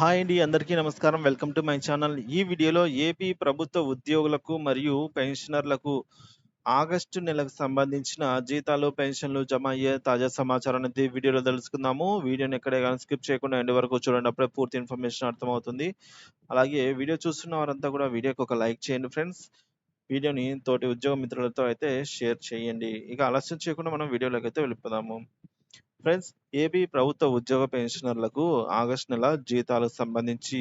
Hi అండి. అందరికీ నమస్కారం. Welcome to my channel. ఈ వీడియోలో ఏపీ ప్రభుత్వ ఉద్యోగులకు మరియు పెన్షనర్లకు ఆగస్టు నెలకు సంబంధించిన జీతాలు, పెన్షన్‌లు జమ అయ్యే తాజా సమాచారం అనేది వీడియోలో తెలుసుకుందాము. వీడియోని ఎక్కడే కానీ స్కిప్ చేయకుండా ఎండ్ వరకు చూడండి. అప్పుడే పూర్తి ఇన్ఫర్మేషన్ అర్థమవుతుంది. అలాగే వీడియో చూస్తున్న వారంతా కూడా వీడియోకి ఒక లైక్ చేయండి ఫ్రెండ్స్. వీడియోని తోటి ఉద్యోగ మిత్రులతో అయితే షేర్ చేయండి. ఇక ఆలస్యం చేయకుండా మనం వీడియోలోకైతే వెళ్ళిపోదాము. ఫ్రెండ్స్ ఏపీ ప్రభుత్వ ఉద్యోగ పెన్షనర్లకు ఆగస్ట్ నెల జీతాలకు సంబంధించి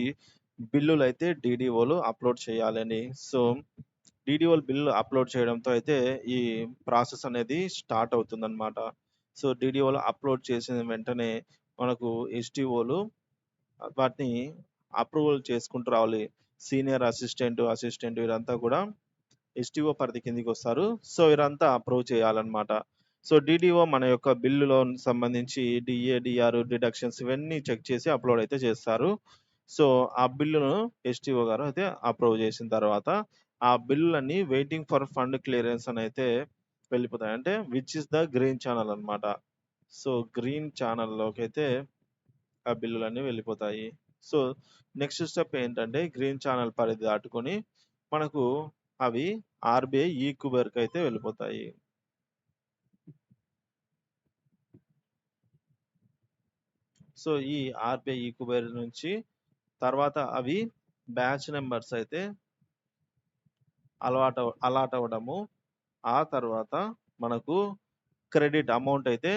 బిల్లులైతే డీడీఓలు అప్‌లోడ్ చేయాలని. సో, డీడీఓలు బిల్లు అప్‌లోడ్ చేయడంతో అయితే ఈ ప్రాసెస్ అనేది స్టార్ట్ అవుతుందన్నమాట. సో, డీడీఓలు అప్‌లోడ్ చేసిన వెంటనే మనకు ఎస్‌టీఓలు వాటిని అప్రూవల్ చేసుకుంటూ రావాలి. సీనియర్ అసిస్టెంట్, అసిస్టెంట్ వీరంతా కూడా ఎస్‌టీఓ పరిధి కిందకొస్తారు. సో, వీరంతా అప్రూవ్ చేయాలన్నమాట. సో, డీడీఓ మన యొక్క బిల్లులో సంబంధించి డీఏ, డిడక్షన్స్ ఇవన్నీ చెక్ చేసి అప్‌లోడ్ అయితే చేస్తారు. సో, ఆ బిల్లును ఎస్‌టీఓ గారు అయితే అప్రూవ్ చేసిన తర్వాత ఆ బిల్లులన్నీ వెయిటింగ్ ఫర్ ఫండ్ క్లియరెన్స్ అని అయితే వెళ్ళిపోతాయి. అంటే which is the green channel అనమాట సో, గ్రీన్ ఛానెల్‌లోకైతే ఆ బిల్లులన్నీ వెళ్ళిపోతాయి. సో, నెక్స్ట్ స్టెప్ ఏంటంటే గ్రీన్ ఛానల్ పరిధి దాటుకొని మనకు అవి ఆర్‌బీఐ ఈ-కుబేర్‌కైతే వెళ్ళిపోతాయి. సో, ఈ ఆర్‌బీఐ ఈ-కుబేర్ నుంచి తర్వాత అవి బ్యాచ్ నెంబర్స్ అయితే అలవాటు అలాట్ అవ్వడము. ఆ తర్వాత మనకు క్రెడిట్ అమౌంట్ అయితే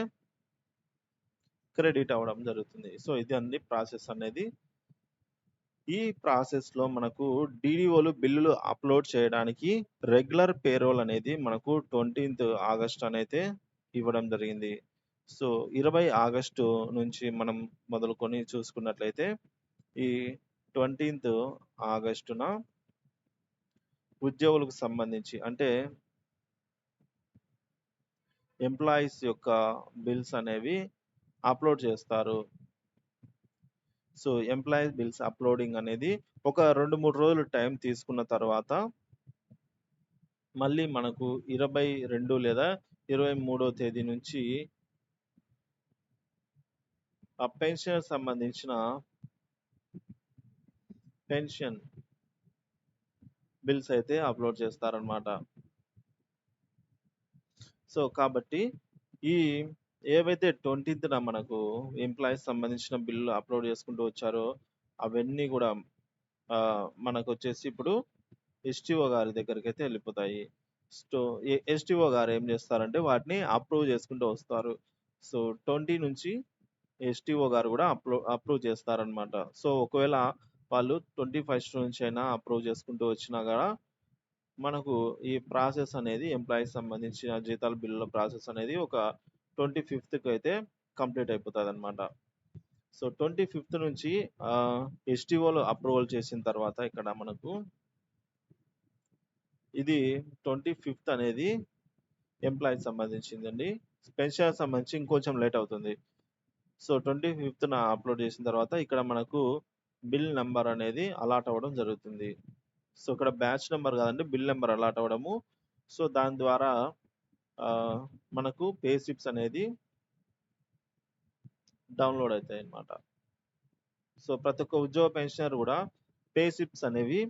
క్రెడిట్ అవ్వడం జరుగుతుంది. సో, ఇది అన్ని ప్రాసెస్ అనేది. ఈ ప్రాసెస్‌లో మనకు డీడీఓలు బిల్లులు అప్‌లోడ్ చేయడానికి రెగ్యులర్ పేరోల్ అనేది మనకు 20థ్ ఆగస్ట్ అనైతే ఇవ్వడం జరిగింది. సో, 20 ఆగస్టు నుంచి మనం మొదలుకొని చూసుకున్నట్లయితే ఈ 20థ్ ఆగస్టున ఉద్యోగులకు సంబంధించి అంటే ఎంప్లాయీస్ యొక్క బిల్స్ అనేవి అప్‌లోడ్ చేస్తారు. సో, ఎంప్లాయీస్ బిల్స్ అప్‌లోడింగ్ అనేది ఒక 2, 3 రోజులు టైం తీసుకున్న తర్వాత మళ్ళీ మనకు 22 లేదా 23 తేదీ నుంచి ఆ పెన్షన్ సంబంధించిన పెన్షన్ బిల్స్ అయితే అప్‌లోడ్ చేస్తారన్నమాట. సో, కాబట్టి ఈ ఏవైతే 20థ్‌న మనకు ఎంప్లాయీస్ సంబంధించిన బిల్లు అప్‌లోడ్ చేసుకుంటూ వచ్చారో అవన్నీ కూడా మనకు వచ్చేసి ఇప్పుడు ఎస్‌టీఓ గారి దగ్గరికి అయితే వెళ్ళిపోతాయి. సో ఎస్‌టీఓ గారు ఏం చేస్తారంటే వాటిని అప్రూవ్ చేసుకుంటూ వస్తారు. సో, 20 నుంచి ఎస్‌టీఓ గారు కూడా అప్రూ అప్రూవ్ చేస్తారనమాట సో, ఒకవేళ వాళ్ళు 21st నుంచి అయినా అప్రూవ్ చేసుకుంటూ వచ్చినా కూడా మనకు ఈ ప్రాసెస్ అనేది ఎంప్లాయీస్ సంబంధించిన జీతాల బిల్లుల ప్రాసెస్ అనేది ఒక 25థ్‌కి అయితే కంప్లీట్ అయిపోతుంది అనమాట సో, 25థ్ నుంచి ఎస్‌టీఓలు అప్రూవల్ చేసిన తర్వాత ఇక్కడ మనకు ఇది 25థ్ అనేది ఎంప్లాయీకి సంబంధించిందండి. పెన్షన్ సంబంధించి ఇంకొంచెం లేట్ అవుతుంది. సో, 25థ్‌న అప్‌లోడ్ చేసిన తర్వాత ఇక్కడ మనకు బిల్ నంబర్ అనేది అలాట్ అవ్వడం జరుగుతుంది. సో, ఇక్కడ బ్యాచ్ నెంబర్ కాదండి బిల్ నెంబర్ అలాట్ అవ్వడము. సో, దాని ద్వారా మనకు పే స్లిప్స్ అనేది డౌన్‌లోడ్ అవుతాయి అన్నమాట సో, ప్రతి ఒక్క ఉద్యోగ పెన్షనర్ కూడా పే స్లిప్స్ అనేవి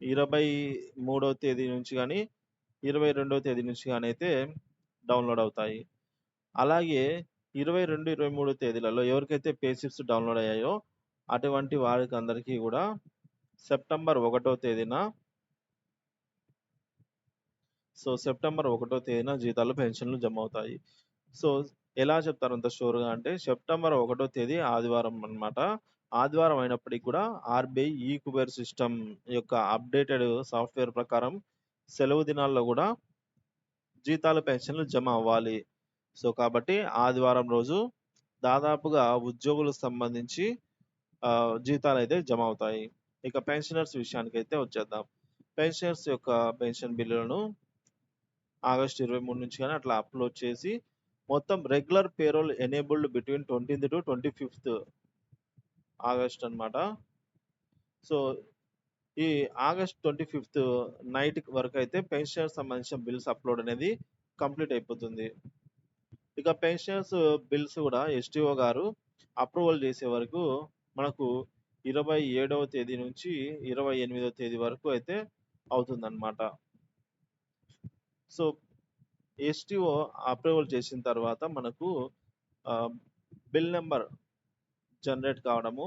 23వ తేదీ నుంచి కానీ ఇరవై రెండవ తేదీ నుంచి కానీ అయితే డౌన్‌లోడ్ అవుతాయి. అలాగే 22, 23 తేదీలలో ఎవరికైతే పే స్లిప్స్ డౌన్‌లోడ్ అయ్యాయో అటువంటి వారికి అందరికీ కూడా సెప్టెంబర్ ఒకటో తేదీన సో, సెప్టెంబర్ ఒకటో తేదీన జీతాలు, పెన్షన్‌లు జమ అవుతాయి. సో, ఎలా చెప్తారు అంత షూర్‌గా అంటే సెప్టెంబర్ ఒకటో తేదీ ఆదివారం అన్నమాట. ఆదివారం అయినప్పటికి కూడా ఆర్‌బీఐ ఈ-కుబేర్ సిస్టమ్ యొక్క అప్‌డేటెడ్ సాఫ్ట్‌వేర్ ప్రకారం సెలవు దినాల్లో కూడా జీతాలు, పెన్షన్‌లు జమ అవ్వాలి. సో, కాబట్టి ఆదివారం రోజు దాదాపుగా ఉద్యోగులకు సంబంధించి జీతాలు అయితే జమ అవుతాయి. ఇక పెన్షనర్స్ విషయానికి అయితే వచ్చేద్దాం. పెన్షనర్స్ యొక్క పెన్షన్ బిల్లులను ఆగస్టు 23 నుంచి కానీ అట్లా అప్‌లోడ్ చేసి మొత్తం regular payroll enabled between 20థ్ to 25థ్ August అన్నమాట. సో, ఈ ఆగస్ట్ 25థ్ నైట్ వరకు అయితే పెన్షనర్ సంబంధించిన బిల్స్ అప్‌లోడ్ అనేది కంప్లీట్ అయిపోతుంది. ఇక పెన్షన్స్ బిల్స్ కూడా ఎస్‌టీఓ గారు అప్రూవల్ చేసే వరకు మనకు 27వ తేదీ నుంచి 28వ తేదీ వరకు అయితే అవుతుందన్నమాట. సో, ఎస్‌టిఓ అప్రూవల్ చేసిన తర్వాత మనకు బిల్ నెంబర్ జనరేట్ కావడము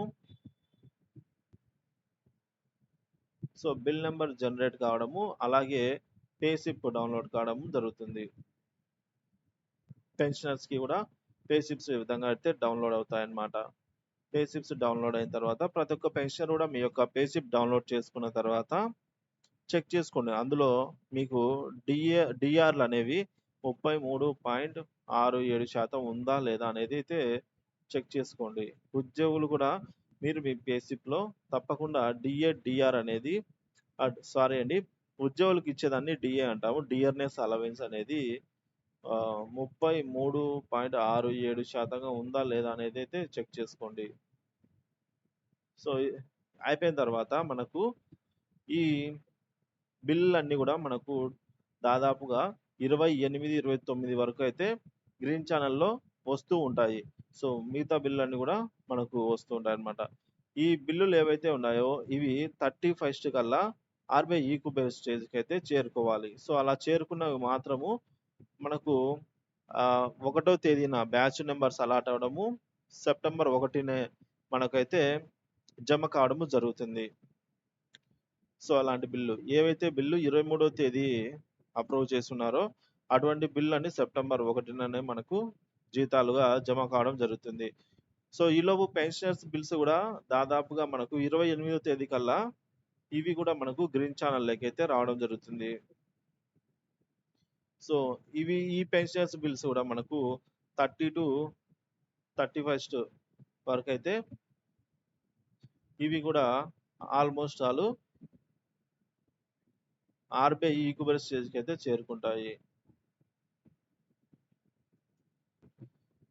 సో, బిల్ నెంబర్ జనరేట్ కావడము, అలాగే పేసిప్ డౌన్‌లోడ్ కావడము జరుగుతుంది. పెన్షనర్స్‌కి కూడా పే స్లిప్స్ ఈ విధంగా అయితే డౌన్‌లోడ్ అవుతాయన్నమాట. పే స్లిప్స్ డౌన్‌లోడ్ అయిన తర్వాత ప్రతి ఒక్క పెన్షనర్ కూడా మీ యొక్క పే స్లిప్ డౌన్‌లోడ్ చేసుకున్న తర్వాత చెక్ చేసుకోండి. అందులో మీకు డిఏ డిఆర్లు అనేవి ముప్పై మూడు పాయింట్ ఆరు ఏడు శాతం ఉందా? లేదా? అనేది అయితే చెక్ చేసుకోండి. ఉద్యోగులు కూడా మీరు మీ పే తప్పకుండా డిఏ, డిఆర్ అనేది సారీ అండి. ఉద్యోగులకు ఇచ్చేదాన్ని డిఏ అంటాము. డియర్‌నెస్ అలవెన్స్ అనేది ముప్పై మూడు పాయింట్ ఆరు ఏడు శాతంగా ఉందా? లేదా? అనేది అయితే చెక్ చేసుకోండి. సో, అయిపోయిన తర్వాత మనకు ఈ బిల్లులన్నీ కూడా మనకు దాదాపుగా 28, 29 వరకు అయితే గ్రీన్ ఛానెల్‌లో వస్తూ ఉంటాయి. సో, మిగతా బిల్లులన్నీ కూడా మనకు వస్తూ ఉంటాయి అన్నమాట ఈ బిల్లులు ఏవైతే ఉన్నాయో ఇవి 31 కల్లా ఆర్‌బీఐ ఈక్యుబర్ స్టేజ్‌కి అయితే చేరుకోవాలి. సో, అలా చేరుకున్నవి మాత్రము మనకు ఒకటో తేదీన బ్యాచ్ నెంబర్స్ అలాట్ అవ్వడము, సెప్టెంబర్ ఒకటినే మనకైతే జమ కావడము జరుగుతుంది. సో, అలాంటి బిల్లు ఏవైతే బిల్లు 23వ తేదీ అప్రూవ్ చేస్తున్నారో అటువంటి బిల్లులన్నీ సెప్టెంబర్ ఒకటిననే మనకు జీతాలుగా జమ కావడం జరుగుతుంది. సో, ఈలోపు పెన్షనర్స్ బిల్స్ కూడా దాదాపుగా మనకు 28వ తేదీ కల్లా ఇవి కూడా మనకు గ్రీన్ ఛానల్ అయితే రావడం జరుగుతుంది. సో, ఇవి ఈ పెన్షనర్స్ బిల్స్ కూడా మనకు థర్టీ టు థర్టీ ఫస్ట్ వరకు అయితే ఇవి కూడా ఆల్‌మోస్ట్ ఆల్ ఆర్‌బీఐ ఈక్యుబర్ స్టేజ్‌కి అయితే చేరుకుంటాయి.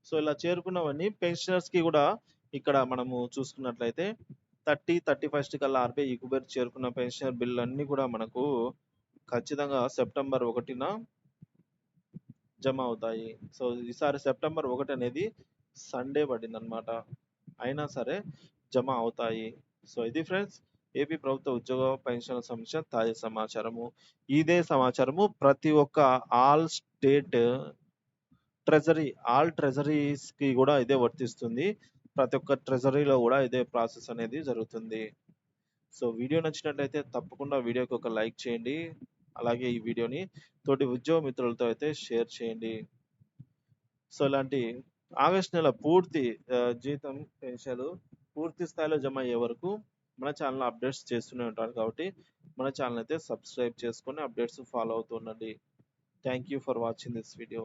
సో, ఇలా చేరుకున్నవన్నీ పెన్షనర్స్‌కి కూడా ఇక్కడ మనము చూసుకున్నట్లయితే 30, 31 కల్లా ఆర్‌బీఐ ఈక్యుబర్ చేరుకున్న పెన్షనర్ బిల్లులన్నీ కూడా మనకు ఖచ్చితంగా సెప్టెంబర్ ఒకటిన జమ అవుతాయి. సో, ఈసారి సెప్టెంబర్ ఒకటి అనేది సండే పడిందన్నమాట. అయినా సరే జమ అవుతాయి. సో, ఇది ఫ్రెండ్స్ ఏపీ ప్రభుత్వ ఉద్యోగ పెన్షన్ సంబంధించిన తాజా సమాచారము. ఇదే సమాచారము ప్రతి ఒక్క ఆల్ స్టేట్ ట్రెజరీ ఆల్ ట్రెజరీస్‌కి కూడా ఇదే వర్తిస్తుంది. ప్రతి ఒక్క ట్రెజరీలో కూడా ఇదే ప్రాసెస్ అనేది జరుగుతుంది. సో, వీడియో నచ్చినట్లయితే తప్పకుండా వీడియోకి ఒక లైక్ చేయండి. అలాగే ఈ వీడియోని తోటి ఉద్యోగ మిత్రులతో అయితే షేర్ చేయండి. సో, ఇలాంటి ఆగస్ట్ నెల పూర్తి జీతం, పెన్షన్‌లు పూర్తి స్థాయిలో జమ అయ్యే వరకు మన ఛానల్ అప్డేట్స్ చేస్తూనే ఉంటారు కాబట్టి మన ఛానల్ అయితే సబ్స్క్రైబ్ చేసుకొని అప్డేట్స్ ఫాలో అవుతూ ఉండండి. Thank you for watching this video.